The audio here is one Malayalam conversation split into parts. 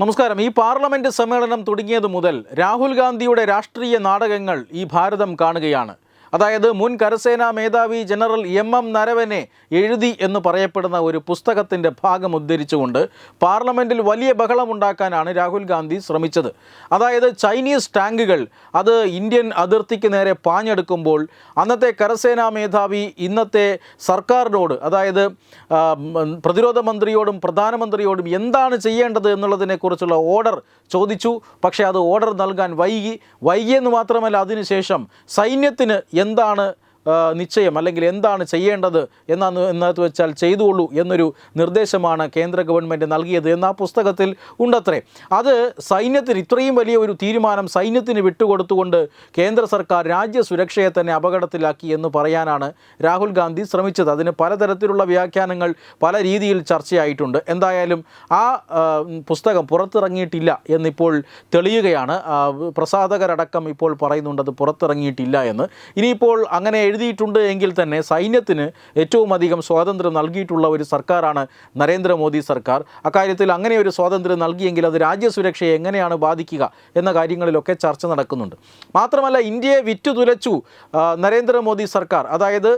നമസ്കാരം. ഈ പാർലമെന്റ് സമ്മേളനം തുടങ്ങിയത് മുതൽ രാഹുൽ ഗാന്ധിയുടെ രാഷ്ട്രീയ നാടകങ്ങൾ ഈ ഭാരതം കാണുകയാണ്. അതായത് മുൻ കരസേനാ മേധാവി ജനറൽ എം എം നരവനെ എഴുതി എന്ന് പറയപ്പെടുന്ന ഒരു പുസ്തകത്തിന്റെ ഭാഗം ഉദ്ധരിച്ചുകൊണ്ട് പാർലമെന്റിൽ വലിയ ബഹളമുണ്ടാക്കാനാണ് രാഹുൽ ഗാന്ധി ശ്രമിച്ചത്. അതായത് ചൈനീസ് ടാങ്കുകൾ അത് ഇന്ത്യൻ അതിർത്തിക്ക് നേരെ പാഞ്ഞെടുക്കുമ്പോൾ അന്നത്തെ കരസേനാ മേധാവി ഇന്നത്തെ സർക്കാരിനോട് അതായത് പ്രതിരോധ മന്ത്രിയോടും പ്രധാനമന്ത്രിയോടും എന്താണ് ചെയ്യേണ്ടത് എന്നുള്ളതിനെക്കുറിച്ചുള്ള ഓർഡർ ചോദിച്ചു. പക്ഷേ അത് ഓർഡർ നൽകാൻ വൈകി. വൈകിയെന്ന് മാത്രമല്ല അതിനുശേഷം സൈന്യത്തിന് എന്താണ് നിശ്ചയം അല്ലെങ്കിൽ എന്താണ് ചെയ്യേണ്ടത് എന്നാന്ന് എന്നത് വെച്ചാൽ ചെയ്തുകൊള്ളൂ എന്നൊരു നിർദ്ദേശമാണ് കേന്ദ്ര ഗവൺമെന്റ് നൽകിയത് എന്ന് ആ പുസ്തകത്തിൽ ഉണ്ടത്രേ. അത് സൈന്യത്തിന് ഇത്രയും വലിയ ഒരു തീരുമാനം സൈന്യത്തിന് വിട്ടുകൊടുത്തുകൊണ്ട് കേന്ദ്ര സർക്കാർ രാജ്യ സുരക്ഷയെ തന്നെ അപകടത്തിലാക്കി എന്ന് പറയാനാണ് രാഹുൽ ഗാന്ധി ശ്രമിച്ചത്. അതിന് പലതരത്തിലുള്ള വ്യാഖ്യാനങ്ങൾ പല രീതിയിൽ ചർച്ചയായിട്ടുണ്ട്. എന്തായാലും ആ പുസ്തകം പുറത്തിറങ്ങിയിട്ടില്ല എന്നിപ്പോൾ തെളിയുകയാണ്. പ്രസാധകരടക്കം ഇപ്പോൾ പറയുന്നുണ്ട് അത് പുറത്തിറങ്ങിയിട്ടില്ല എന്ന്. ഇനിയിപ്പോൾ അങ്ങനെ എഴുതിയിട്ടുണ്ട് എങ്കിൽ തന്നെ സൈന്യത്തിന് ഏറ്റവും അധികം സ്വാതന്ത്ര്യം നൽകിയിട്ടുള്ള ഒരു സർക്കാരാണ് നരേന്ദ്രമോദി സർക്കാർ. അക്കാര്യത്തിൽ അങ്ങനെ ഒരു സ്വാതന്ത്ര്യം നൽകിയെങ്കിൽ അത് രാജ്യസുരക്ഷയെ എങ്ങനെയാണ് ബാധിക്കുക എന്ന കാര്യങ്ങളിലൊക്കെ ചർച്ച നടക്കുന്നുണ്ട്. മാത്രമല്ല ഇന്ത്യയെ വിറ്റുതുലച്ചു നരേന്ദ്രമോദി സർക്കാർ അതായത്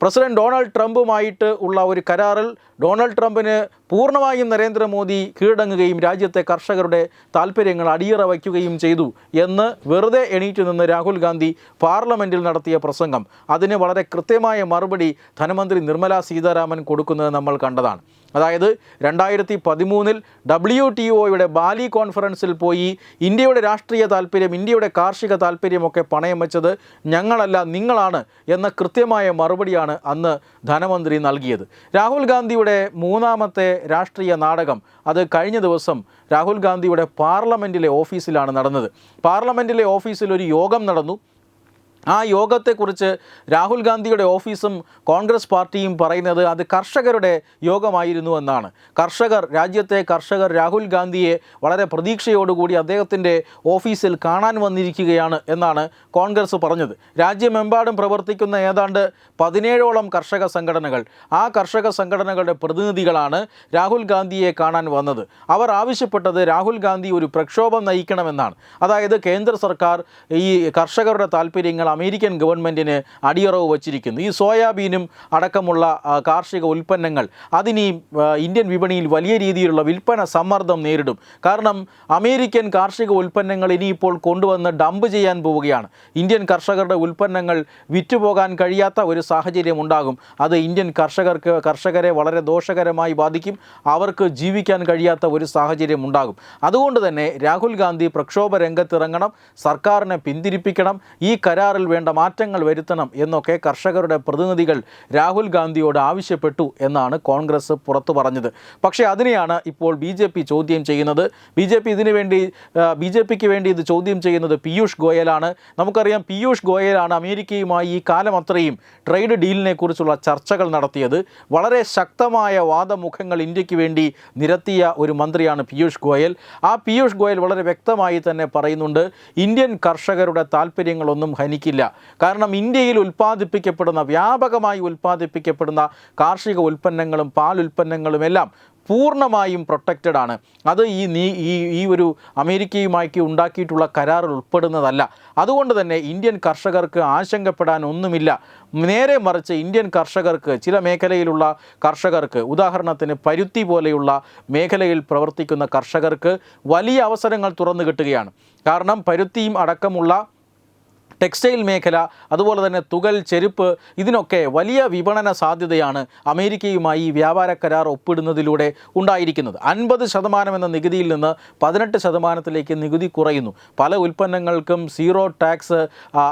പ്രസിഡന്റ് ഡൊണാൾഡ് ട്രംപുമായിട്ട് ഉള്ള ഒരു കരാറിൽ ഡൊണാൾഡ് ട്രംപിന് പൂർണമായും നരേന്ദ്രമോദി കീഴടങ്ങുകയും രാജ്യത്തെ കർഷകരുടെ താല്പര്യങ്ങൾ അടിയറ വയ്ക്കുകയും ചെയ്തു എന്ന് വെറുതെ എണീറ്റ് നിന്ന് രാഹുൽ ഗാന്ധി പാർലമെന്റിൽ നടത്തിയ പ്രസംഗം. അതിന് വളരെ കൃത്യമായ മറുപടി ധനമന്ത്രി നിർമ്മലാ സീതാരാമൻ കൊടുക്കുന്നത് നമ്മൾ കണ്ടതാണ്. അതായത് രണ്ടായിരത്തി പതിമൂന്നിൽ ഡബ്ല്യു ടി ഒയുടെ ബാലി കോൺഫറൻസിൽ പോയി ഇന്ത്യയുടെ രാഷ്ട്രീയ താല്പര്യം ഇന്ത്യയുടെ കാർഷിക താല്പര്യമൊക്കെ പണയം വെച്ചത് ഞങ്ങളല്ല നിങ്ങളാണ് എന്ന കൃത്യമായ മറുപടിയാണ് അന്ന് ധനമന്ത്രി നൽകിയത്. രാഹുൽ ഗാന്ധിയുടെ മൂന്നാമത്തെ രാഷ്ട്രീയ നാടകം അത് കഴിഞ്ഞ ദിവസം രാഹുൽ ഗാന്ധിയുടെ പാർലമെന്റിലെ ഓഫീസിലാണ് നടന്നത്. പാർലമെന്റിലെ ഓഫീസിൽ ഒരു യോഗം നടന്നു. ആ യോഗത്തെക്കുറിച്ച് രാഹുൽ ഗാന്ധിയുടെ ഓഫീസും കോൺഗ്രസ് പാർട്ടിയും പറയുന്നത് അത് കർഷകരുടെ യോഗമായിരുന്നു എന്നാണ്. കർഷകർ രാജ്യത്തെ കർഷകർ രാഹുൽ ഗാന്ധിയെ വളരെ പ്രതീക്ഷയോടുകൂടി അദ്ദേഹത്തിന്റെ ഓഫീസിൽ കാണാൻ വന്നിരിക്കുകയാണ് എന്നാണ് കോൺഗ്രസ് പറഞ്ഞത്. രാജ്യമെമ്പാടും പ്രവർത്തിക്കുന്ന ഏതാണ്ട് പതിനേഴോളം കർഷക സംഘടനകൾ. ആ കർഷക സംഘടനകളുടെ പ്രതിനിധികളാണ് രാഹുൽ ഗാന്ധിയെ കാണാൻ വന്നത്. അവർ ആവശ്യപ്പെട്ടത് രാഹുൽ ഗാന്ധി ഒരു പ്രക്ഷോഭം നയിക്കണമെന്നാണ്. അതായത് കേന്ദ്ര സർക്കാർ ഈ കർഷകരുടെ താല്പര്യങ്ങൾ അമേരിക്കൻ ഗവൺമെന്റിന് അടിയറവ് വച്ചിരിക്കുന്നു. ഈ സോയാബീനും അടക്കമുള്ള കാർഷിക ഉൽപ്പന്നങ്ങൾ അതിനി ഇന്ത്യൻ വിപണിയിൽ വലിയ രീതിയിലുള്ള വിൽപ്പന സമ്മർദ്ദം നേരിടും. കാരണം അമേരിക്കൻ കാർഷിക ഉൽപ്പന്നങ്ങൾ ഇനിയിപ്പോൾ കൊണ്ടുവന്ന് ഡംപ് ചെയ്യാൻ പോവുകയാണ്. ഇന്ത്യൻ കർഷകരുടെ ഉൽപ്പന്നങ്ങൾ വിറ്റുപോകാൻ കഴിയാത്ത ഒരു സാഹചര്യം ഉണ്ടാകും. അത് ഇന്ത്യൻ കർഷകർക്ക് കർഷകരെ വളരെ ദോഷകരമായി ബാധിക്കും. അവർക്ക് ജീവിക്കാൻ കഴിയാത്ത ഒരു സാഹചര്യം ഉണ്ടാകും. അതുകൊണ്ട് തന്നെ രാഹുൽ ഗാന്ധി പ്രക്ഷോഭ രംഗത്തിറങ്ങണം. സർക്കാരിനെ പിന്തിരിപ്പിക്കണം. ഈ കരാറിൽ വേണ്ട മാറ്റങ്ങൾ വരുത്തണം എന്നൊക്കെ കർഷകരുടെ പ്രതിനിധികൾ രാഹുൽ ഗാന്ധിയോട് ആവശ്യപ്പെട്ടു എന്നാണ് കോൺഗ്രസ് പുറത്തു പറഞ്ഞത്. പക്ഷേ അതിനെയാണ് ഇപ്പോൾ ബി ജെ പി ചോദ്യം ചെയ്യുന്നത്. ബി ജെ പി ഇതിനു വേണ്ടി ബി ജെ പിക്ക് വേണ്ടി ഇത് ചോദ്യം ചെയ്യുന്നത് പീയൂഷ് ഗോയലാണ്. നമുക്കറിയാം പീയൂഷ് ഗോയലാണ് അമേരിക്കയുമായി ഈ കാലം അത്രയും ട്രേഡ് ഡീലിനെ കുറിച്ചുള്ള ചർച്ചകൾ നടത്തിയത്. വളരെ ശക്തമായ വാദമുഖങ്ങൾ ഇന്ത്യയ്ക്ക് വേണ്ടി നിരത്തിയ ഒരു മന്ത്രിയാണ് പീയൂഷ് ഗോയൽ. ആ പീയൂഷ് ഗോയൽ വളരെ വ്യക്തമായി തന്നെ പറയുന്നുണ്ട് ഇന്ത്യൻ കർഷകരുടെ താല്പര്യങ്ങളൊന്നും ഹനിക്കില്ല. കാരണം ഇന്ത്യയിൽ ഉൽപ്പാദിപ്പിക്കപ്പെടുന്ന വ്യാപകമായി ഉൽപ്പാദിപ്പിക്കപ്പെടുന്ന കാർഷിക ഉൽപ്പന്നങ്ങളും പാൽ ഉൽപ്പന്നങ്ങളും എല്ലാം പൂർണമായും പ്രൊട്ടക്റ്റഡ് ആണ്. അത് ഈ നീ ഈ ഈ ഒരു അമേരിക്കയുമായിട്ട് ഉണ്ടാക്കിയിട്ടുള്ള കരാറിൽ ഉൾപ്പെടുന്നതല്ല. അതുകൊണ്ട് തന്നെ ഇന്ത്യൻ കർഷകർക്ക് ആശങ്കപ്പെടാൻ ഒന്നുമില്ല. നേരെ മറിച്ച് ഇന്ത്യൻ കർഷകർക്ക് ചില മേഖലയിലുള്ള കർഷകർക്ക് ഉദാഹരണത്തിന് പരുത്തി പോലെയുള്ള മേഖലയിൽ പ്രവർത്തിക്കുന്ന കർഷകർക്ക് വലിയ അവസരങ്ങൾ തുറന്നു കിട്ടുകയാണ്. കാരണം പരുത്തിയും അടക്കമുള്ള ടെക്സ്റ്റൈൽ മേഖല അതുപോലെ തന്നെ തുകൽ ചെരുപ്പ് ഇതിനൊക്കെ വലിയ വിപണന സാധ്യതയാണ് അമേരിക്കയുമായി വ്യാപാര കരാർ ഒപ്പിടുന്നതിലൂടെ ഉണ്ടായിരിക്കുന്നത്. അൻപത് ശതമാനം എന്ന നികുതിയിൽ നിന്ന് പതിനെട്ട് ശതമാനത്തിലേക്ക് നികുതി കുറയുന്നു. പല ഉൽപ്പന്നങ്ങൾക്കും സീറോ ടാക്സ്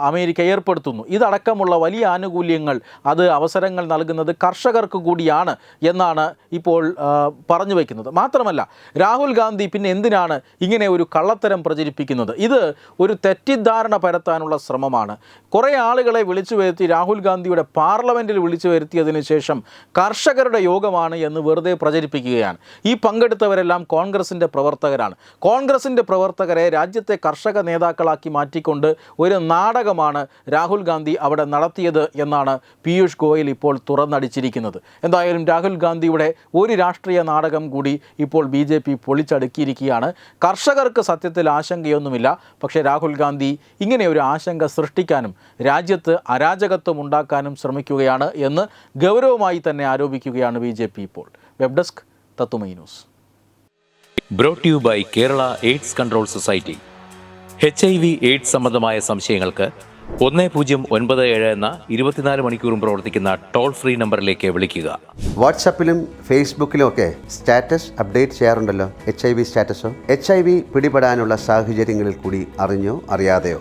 അമേരിക്ക ഏർപ്പെടുത്തുന്നു. ഇതടക്കമുള്ള വലിയ ആനുകൂല്യങ്ങൾ അത് അവസരങ്ങൾ നൽകുന്നത് കർഷകർക്ക് കൂടിയാണ് എന്നാണ് ഇപ്പോൾ പറഞ്ഞു വയ്ക്കുന്നത് മാത്രമല്ല രാഹുൽ ഗാന്ധി പിന്നെ എന്തിനാണ് ഇങ്ങനെ ഒരു കള്ളത്തരം പ്രചരിപ്പിക്കുന്നത്? ഇത് ഒരു തെറ്റിദ്ധാരണ പരത്താനുള്ള ശ്രമമാണ്. കുറേ ആളുകളെ വിളിച്ചു വരുത്തി രാഹുൽ ഗാന്ധിയുടെ പാർലമെന്റിൽ വിളിച്ചു വരുത്തിയതിനു ശേഷം കർഷകരുടെ യോഗമാണ് എന്ന് വെറുതെ പ്രചരിപ്പിക്കുകയാണ്. ഈ പങ്കെടുത്തവരെല്ലാം കോൺഗ്രസിന്റെ പ്രവർത്തകരാണ്. കോൺഗ്രസിന്റെ പ്രവർത്തകരെ രാജ്യത്തെ കർഷക നേതാക്കളാക്കി മാറ്റിക്കൊണ്ട് ഒരു നാടകമാണ് രാഹുൽ ഗാന്ധി അവിടെ നടത്തിയത് എന്നാണ് പീയൂഷ് ഗോയൽ ഇപ്പോൾ തുറന്നടിച്ചിരിക്കുന്നത്. എന്തായാലും രാഹുൽ ഗാന്ധിയുടെ ഒരു രാഷ്ട്രീയ നാടകം കൂടി ഇപ്പോൾ ബി ജെ പി പൊളിച്ചടുക്കിയിരിക്കുകയാണ്. കർഷകർക്ക് സത്യത്തിൽ ആശങ്കയൊന്നുമില്ല. പക്ഷേ രാഹുൽ ഗാന്ധി ഇങ്ങനെ ഒരു ആശങ്ക സൃഷ്ടിക്കാനും രാജ്യത്ത് അരാജകത്വം ഉണ്ടാക്കാനും ശ്രമിക്കുകയാണ് എന്ന് ഗൗരവമായി തന്നെ ആരോപിക്കുകയാണ് ബി ജെ പി ഇപ്പോൾ. വെബ് ഡെസ്ക് തത്തുമൈ news. Brought you by Kerala AIDS control society H I V AIDS സംബന്ധമായ സംശയങ്ങൾക്ക് ഒന്ന് പൂജ്യം ഒൻപത് ഏഴ് എന്ന ഇരുപത്തിനാല് മണിക്കൂറും പ്രവർത്തിക്കുന്ന ടോൾ ഫ്രീ നമ്പറിലേക്ക് വിളിക്കുക. വാട്സപ്പിലും ഫേസ്ബുക്കിലും ഒക്കെ സ്റ്റാറ്റസ് അപ്ഡേറ്റ് ചെയ്യാറുണ്ടല്ലോ എച്ച് ഐ വി സ്റ്റാറ്റസോ? എച്ച് ഐ വി പിടിപെടാനുള്ള സാഹചര്യങ്ങളിൽ കൂടി അറിഞ്ഞോ അറിയാതെയോ?